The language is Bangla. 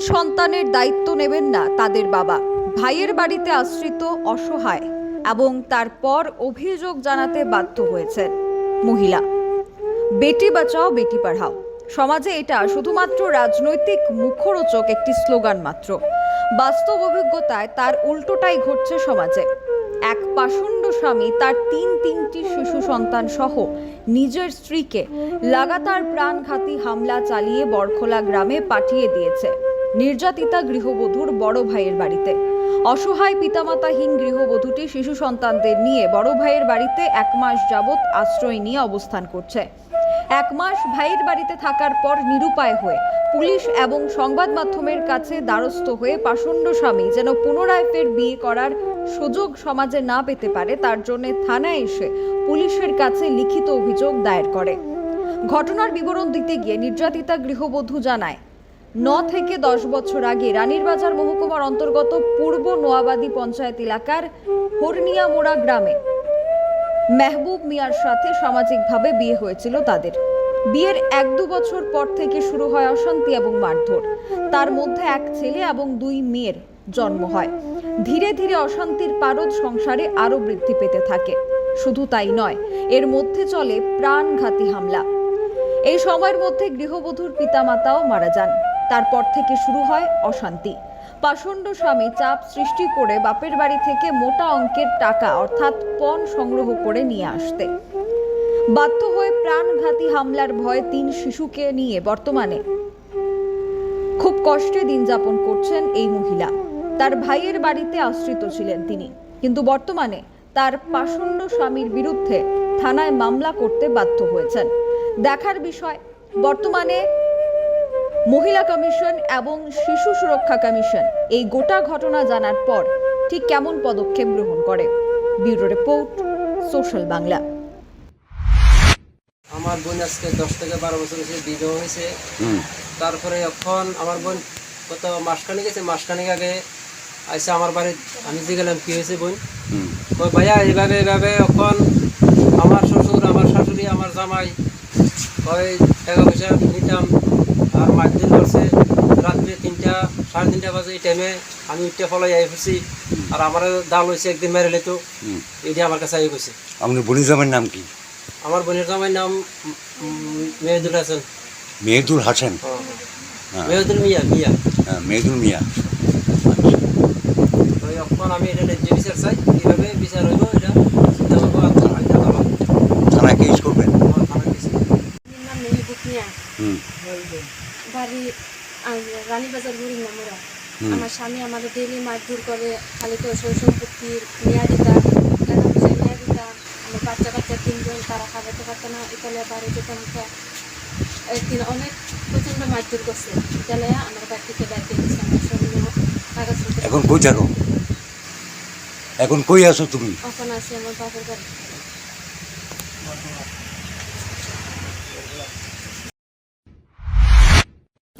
সন্তানের দায়িত্ব নেবেন না তাদের বাবা। ভাইয়ের বাড়িতে আশ্রিত অসহায় এবং তারপর অভিযোগ জানাতে বাধ্য হয়েছেন মহিলা। বেটি বাঁচাও, বেটি পড়াও। সমাজে এটা শুধুমাত্র রাজনৈতিক মুখরোচক একটি স্লোগান মাত্র। বাস্তব অভিজ্ঞতায় তার উল্টোটাই ঘটছে সমাজে। এক পাষণ্ড স্বামী তার তিন তিনটি শিশু সন্তান সহ নিজের স্ত্রীকে লাগাতার প্রাণঘাতী হামলা চালিয়ে বরখোলা গ্রামে পাঠিয়ে দিয়েছে। নির্যাতিতা গৃহবধূর বড় ভাইয়ের বাড়িতে। অসহায় পিতামাতাহীন গৃহবধূটি শিশু সন্তানদের নিয়ে বড় ভাইয়ের বাড়িতে এক মাস যাবৎ আশ্রয় নিয়ে অবস্থান করছে। এক মাস ভাইয়ের বাড়িতে থাকার পর নিরুপায় হয়ে পুলিশ এবং সংবাদ মাধ্যমের কাছে দ্বারস্থ হয়ে পাষণ্ড স্বামী যেন পুনরায় ফের বিয়ে করার সুযোগ সমাজে না পেতে পারে, তার জন্য থানায় এসে পুলিশের কাছে লিখিত অভিযোগ দায়ের করে। ঘটনার বিবরণ দিতে গিয়ে নির্যাতিতা গৃহবধূ জানায় ন থেকে দশ বছর আগে রানীর বাজার মহকুমার অন্তর্গত পূর্ব নোয়াবাদী পঞ্চায়েত এলাকার হরনিয়ামোড়া গ্রামে মেহবুব মিয়ার সাথে সামাজিকভাবে বিয়ে হয়েছিল তাদের। বিয়ের এক দু বছর পর থেকে শুরু হয় অশান্তি এবং মারধর। তার মধ্যে এক ছেলে এবং দুই মেয়ের জন্ম হয়। ধীরে ধীরে অশান্তির পারদ সংসারে আরও বৃদ্ধি পেতে থাকে। শুধু তাই নয়, এর মধ্যে চলে প্রাণঘাতী হামলা। এই সময়ের মধ্যে গৃহবধূর পিতামাতাও মারা যান। তারপর থেকে শুরু হয় অশান্তি। পাষণ্ড স্বামী চাপ সৃষ্টি করে বাপের বাড়ি থেকে মোটা অঙ্কের টাকা, অর্থাৎ পণ সংগ্রহ করে নিয়ে আসতে। বাধ্য হয়ে প্রাণঘাতী হামলার ভয়ে তিন শিশুকে নিয়ে বর্তমানে। খুব কষ্টে দিন যাপন করছেন এই মহিলা। তার ভাইয়ের বাড়িতে আশ্রিত ছিলেন তিনি। কিন্তু বর্তমানে তার পাষণ্ড স্বামীর বিরুদ্ধে থানায় মামলা করতে বাধ্য হয়েছেন। দেখার বিষয়, বর্তমানে মহিলা কমিশন এবং শিশু সুরক্ষা কমিশন এই গোটা ঘটনা জানার পর ঠিক কেমন পদক্ষেপ গ্রহণ করে? Bureau report social Bangla. আমার বোন আজকে দশ থেকে বারো বছর হয়েছে বিবাহ হয়েছে। তারপরে এখন আমার বোন কত মাসখানিক গেছে মাসখানিক আগে আইসে আমার বাড়ি আমি যে গেলাম কি হয়েছে বোন? ওই ভাইয়া এইভাবে এইভাবে এখন আমার শ্বশুর আমার শাশুড়ি আমার জামাই ওই টাকা পয়সা নিতাম আর মাছ দিন করছে রাত্রে তিনটা সাড়ে তিনটা বাজে এই টাইমে আমি উঠতে ফলাই আই ফুসি আর আমার ডাল হয়েছে একদিন মেরে লেতো এইটা আমার কাছে আই গেছে। আপনার বোনের জামাইয়ের নাম কি? আমার বোনের জামাইয়ের নাম মেহেদুল হাসান। মেহেদুল হাসান? হ্যাঁ। হ্যাঁ। মেহেদুল মিয়া মিয়া। হ্যাঁ, মেহেদুল মিয়া। তো আমি এটা ন্যায্য বিচার চাই কীভাবে বিচার হইব এটা চিন্তা করব আর থানায় দেখা হবে। থানায় কেস করবেন আমার থানায় গেছি। নাম মেহবুব মিয়া হুম বাড়ি রানীবাজার বুড়ি নামরা হুম। আমার স্বামী আমাদের ডেলি মারধর করে খালি তো সই সম্পত্তির নেয়া দিতা টাকা পয়সা নেয়া দিতা আমার বাচ্চা কাচ্চা তিনজন তারা খাওয়াতে পারতো না ইতালিয়া বাইরে যেতাম একদিন অনেক প্রচণ্ড মারধর করছে। ইতালিয়া আমার বাড়ি থেকে বাইরে দিচ্ছে আমার কাগজপত্র এখন কই থাকো এখন কই আছো তুমি? এখন আছে আমার বাপের বাড়ি।